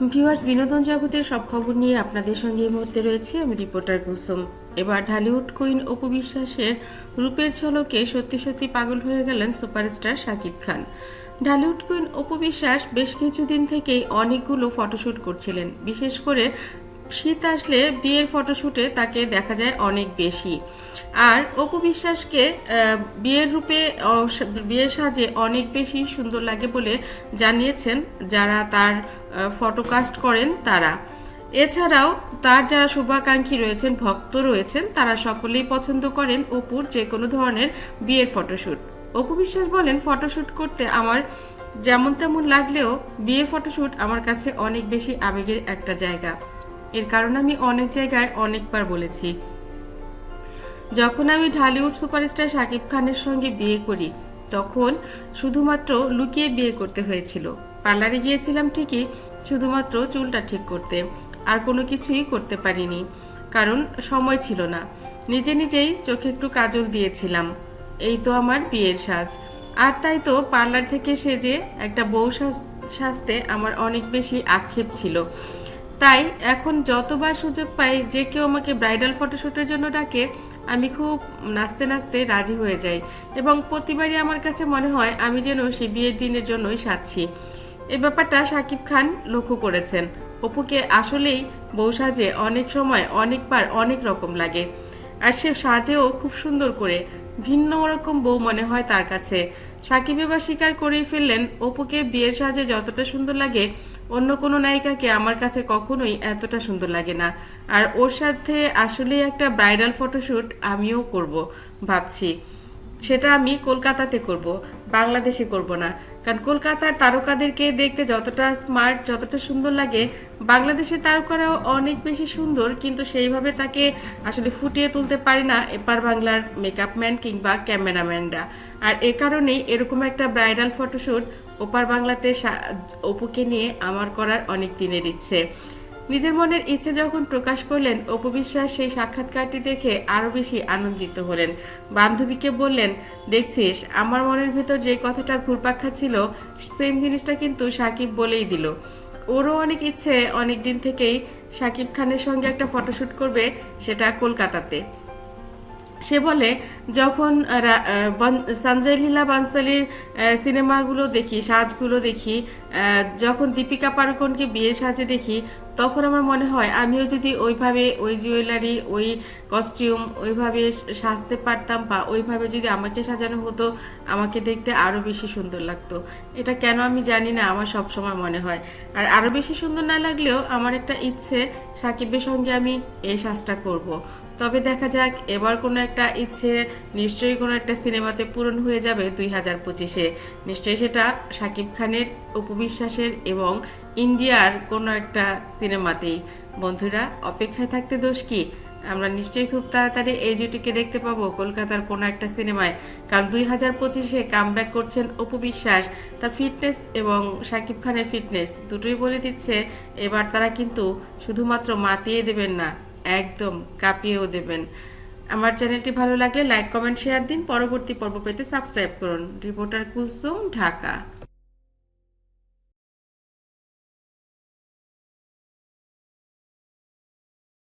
Viewers, বিনোদন জগতের সব খবর নিয়ে আপনাদের সঙ্গে এই মুহূর্তে রয়েছে। আমি রিপোর্টার কুসুম। এবার ঢালিউড কুইন অপু বিশ্বাসের রূপের ঝলকে সত্যি সত্যি পাগল হয়ে গেলেন সুপারস্টার শাকিব খান। ঢালিউড কুইন অপু বিশ্বাস বেশ কিছুদিন থেকেই অনেকগুলো ফটোশ্যুট করছিলেন, বিশেষ করে শীত আসলে বিয়ের ফটোশ্যুটে তাকে দেখা যায় অনেক বেশি। আর অপু বিশ্বাসকে বিয়ের রূপে বিয়ের সাজে অনেক বেশি সুন্দর লাগে বলে জানিয়েছেন যারা তার ফটোকাস্ট করেন তারা। এছাড়াও তার যারা শুভাকাঙ্ক্ষী রয়েছেন, ভক্ত রয়েছেন, তারা সকলেই পছন্দ করেন অপুর যে কোনো ধরনের বিয়ের ফটোশ্যুট অপু বিশ্বাস বলেন ফটোশ্যুট করতে আমার যেমন তেমন লাগলেও বিয়ে ফটোশ্যুট আমার কাছে অনেক বেশি আবেগের একটা জায়গা। এর কারণ আমি অনেক জায়গায় অনেকবার বলেছি। যখন আমি ঢালিউড সুপারস্টার শাকিব খানের সঙ্গে বিয়ে করি, তখন শুধুমাত্র লুকিয়ে বিয়ে করতে হয়েছিল। পার্লারে গিয়েছিলাম ঠিকই, শুধুমাত্র চুলটা ঠিক করতে। আর কোনো কিছুই করতে পারিনি, কারণ সময় ছিল না। নিজে নিজেই চোখে একটু কাজল দিয়েছিলাম। এই তো আমার বিয়ের সাজ। আর তাই তো পার্লার থেকে সেজে একটা বউ সাজ- সাজতে আমার অনেক বেশি আক্ষেপ ছিল। তাই এখন যতবার সুযোগ পাই যে কেউ আমাকে ব্রাইডাল ফটোশ্যুটের জন্য ডাকে, আমি খুব নাচতে নাচতে রাজি হয়ে যাই। এবং প্রতিবারই আমার কাছে মনে হয় আমি যেন সে বিয়ের দিনের জন্যই সাজছি। এ ব্যাপারটা সাকিব খান লক্ষ্য করেছেন। অপুকে আসলেই বউ সাজে অনেক সময় অনেকবার অনেক রকম লাগে। আর সে সাজেও খুব সুন্দর করে, ভিন্ন রকম বউ মনে হয় তার কাছে। সাকিব এবার স্বীকার করেই ফেললেন, অপুকে বিয়ের সাজে যতটা সুন্দর লাগে অন্য কোনো নায়িকাকে আমার কাছে কখনোই এতটা সুন্দর লাগে না। আর ওর সাথে আসলেই একটা ব্রাইডাল ফটোশ্যুট আমিও করব, ভাবছি। সেটা আমি কলকাতাতে করব, বাংলাদেশে করব না। কারণ কলকাতার তারকাদেরকে দেখতে যতটা স্মার্ট যতটা সুন্দর লাগে, বাংলাদেশের তারকারাও অনেক বেশি সুন্দর, কিন্তু সেইভাবে তাকে আসলে ফুটিয়ে তুলতে পারে না এপার বাংলার মেকআপ ম্যান কিংবা ক্যামেরাম্যানরা আর এ কারণেই এরকম একটা ব্রাইডাল ফটোশ্যুট ওপার বাংলাতে অপুকে নিয়ে আমার করার অনেক দিনের ইচ্ছে। নিজের মনের ইচ্ছে যখন প্রকাশ করলেন, অপু বিশ্বাস সেই সাক্ষাৎকারটি দেখে আরও বেশি আনন্দিত হলেন। বান্ধবীকে বললেন, দেখছিস, আমার মনের ভিতর যে কথাটা ঘুরপাক খাচ্ছিল সেম জিনিসটা কিন্তু সাকিব বলেই দিল। ওরও অনেক ইচ্ছে, অনেক দিন থেকেই সাকিব খানের সঙ্গে একটা ফটোশ্যুট করবে সেটা কলকাতাতে। সে বলে, যখন সঞ্জয় লীলা বানসালির সিনেমাগুলো দেখি, সাজগুলো দেখি যখন দীপিকা পাড়ুকোনকে বিয়ের সাজে দেখি তখন আমার মনে হয় আমিও যদি ওইভাবে ওই জুয়েলারি, ওই কস্টিউম ওইভাবে সাজতে পারতাম বা ওইভাবে যদি আমাকে সাজানো হতো, আমাকে দেখতে আরও বেশি সুন্দর লাগতো। এটা কেন আমি জানি না, আমার সব সময় মনে হয়। আর আরও বেশি সুন্দর না লাগলেও আমার একটা ইচ্ছে, সাকিবের সঙ্গে আমি এই সাজটা করব। তবে দেখা যাক, এবার কোনো একটা ইচ্ছে, নিশ্চয়ই কোনো একটা সিনেমাতে পূরণ হয়ে যাবে দুই হাজার পঁচিশে। নিশ্চয়ই সেটা সাকিব খানের উপবিশ্বাসের এবং ইন্ডিয়ার কোনো একটা সিনেমাতেই। বন্ধুরা, অপেক্ষায় থাকতে দোষ কি? আমরা নিশ্চয়ই খুব তাড়াতাড়ি এই জুটিকে দেখতে পাবো কলকাতার কোনো একটা সিনেমায়। কারণ দুই হাজার পঁচিশে কাম করছেন অপু বিশ্বাস। তার ফিটনেস এবং শাকিব খানের ফিটনেস দুটোই বলে দিচ্ছে। এবার তারা কিন্তু শুধুমাত্র মাতিয়ে দেবেন না, একদম কাঁপিয়েও দেবেন। আমার চ্যানেলটি ভালো লাগলে লাইক কমেন্ট শেয়ার দিন। পরবর্তী পর্ব পেতে সাবস্ক্রাইব করুন। রিপোর্টার কুলসুম, ঢাকা।